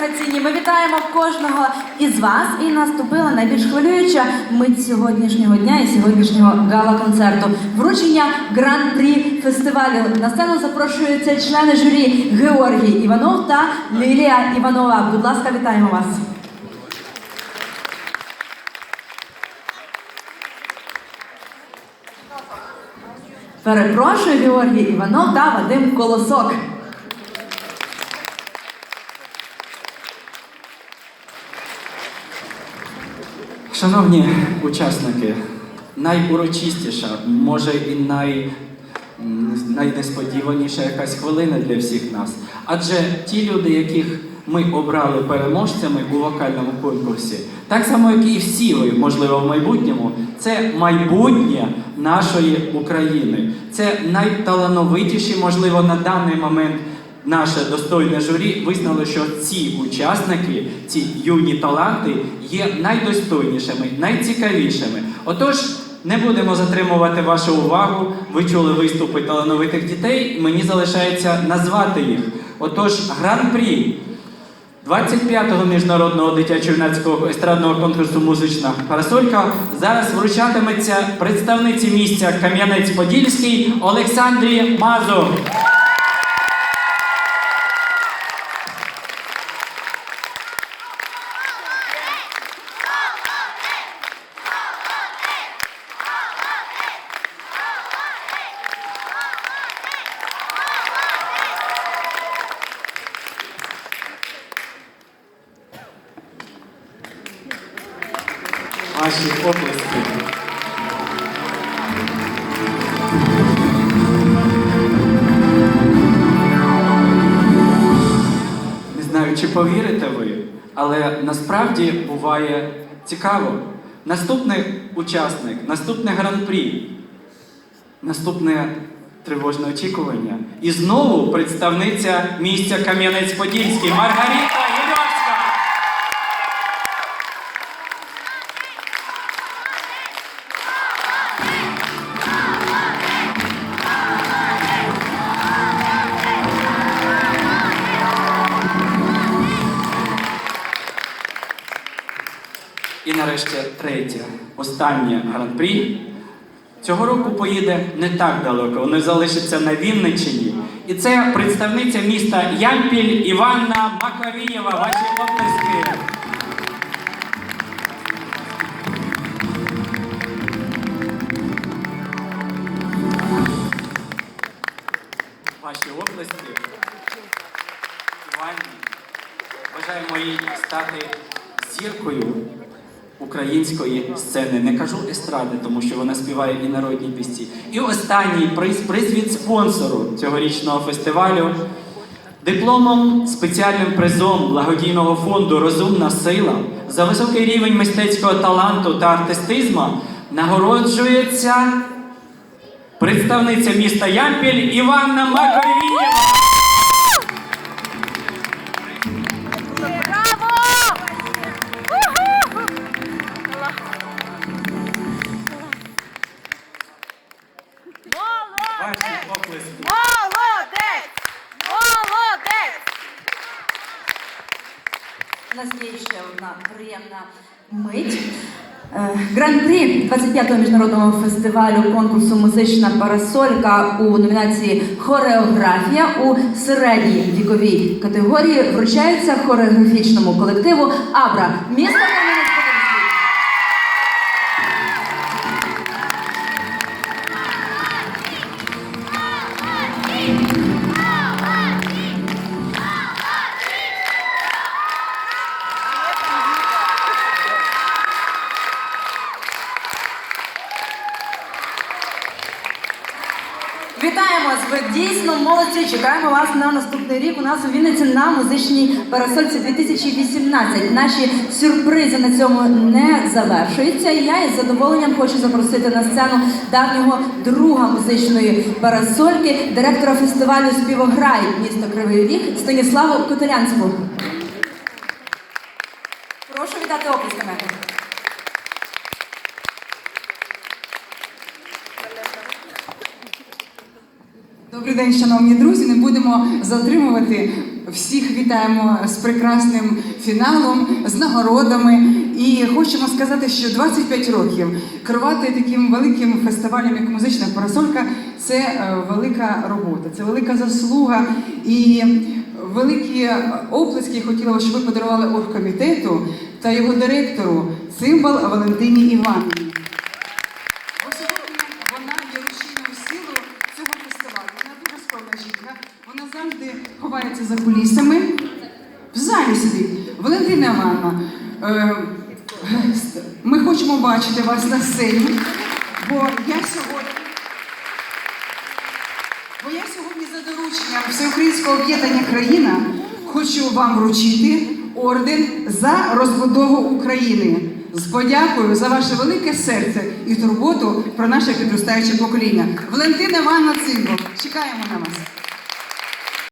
Дорогоцінні, ми вітаємо кожного із вас. І наступила найбільш хвилююча мить сьогоднішнього дня і сьогоднішнього гала-концерту. Вручення гран-прі фестивалю. На сцену запрошуються члени журі Георгій Іванов та Лілія Іванова. Будь ласка, вітаємо вас. Перепрошую, Георгій Іванов та Вадим Колосок. Шановні учасники, найурочистіша, може і най, найнесподіваніша якась хвилина для всіх нас. Адже ті люди, яких ми обрали переможцями у вокальному конкурсі, так само, як і всі ви, можливо, в майбутньому, це майбутнє нашої України. Це найталановитіші, можливо, на даний момент наше достойне журі визнало, що ці учасники, ці юні таланти є найдостойнішими, найцікавішими. Отож, не будемо затримувати вашу увагу. Ви чули виступи талановитих дітей. Мені залишається назвати їх. Отож, гран-прі 25-го міжнародного дитячо-юнацького естрадного конкурсу Музична парасолька зараз вручатиметься представниці місця Кам'янець-Подільський Олександрі Мазур. Ваші оплески. Не знаю, чи повірите ви, але насправді буває цікаво. Наступний учасник, наступне гран-прі, наступне тривожне очікування. І знову представниця місця Кам'янець-Подільський Маргарита нарешті третє, останнє гран-прі. Цього року поїде не так далеко, вони залишаться на Вінниччині. І це представниця міста Ямпіль Іванна Маковієва. Ваші оплески. Ваші оплески. Іванні. Бажаємо їй стати зіркою української сцени. Не кажу естради, тому що вона співає і народні пісні. І останній приз, приз від спонсору цьогорічного фестивалю. Дипломом спеціальним призом благодійного фонду Розумна сила за високий рівень мистецького таланту та артистизму нагороджується представниця міста Ямпіль Іванна Маковієва. Приємна мить. Е, Гран-прі 25-го міжнародного фестивалю конкурсу Музична парасолька у номінації Хореографія у середній віковій категорії вручається хореографічному колективу Абра місто Вітаємо вас! Ви дійсно молодці. Чекаємо вас на наступний рік. У нас у Вінниці на музичній парасольці 2018. Наші сюрпризи на цьому не завершуються. Я із задоволенням хочу запросити на сцену давнього друга музичної парасольки, директора фестивалю Співограй місто Кривий Ріг Станіславу Котелянську. Прошу вітати оплесками. Добрий день, шановні друзі. Не будемо затримувати всіх вітаємо з прекрасним фіналом, з нагородами. І хочемо сказати, що 25 років керувати таким великим фестивалем, як музична парасолька, це е, велика робота, це велика заслуга і великі оплески хотіла, щоб ви подарували оргкомітету та його директору символ Валентині Іванівні. Ось сьогодні вона є рушійною силою цього фестивалю. Вона дуже скромна жінка. Вона завжди ховається за кулісами. В залі сидить. Валентина Івановна, е, ми хочемо бачити вас на сцені, бо я сьогодні. Бо я сьогодні за дорученням Всеукраїнського об'єднання країна хочу вам вручити орден за розбудову України з подякою за ваше велике серце і турботу про наше підростаюче покоління. Валентина Івановна Цимбал, чекаємо на вас.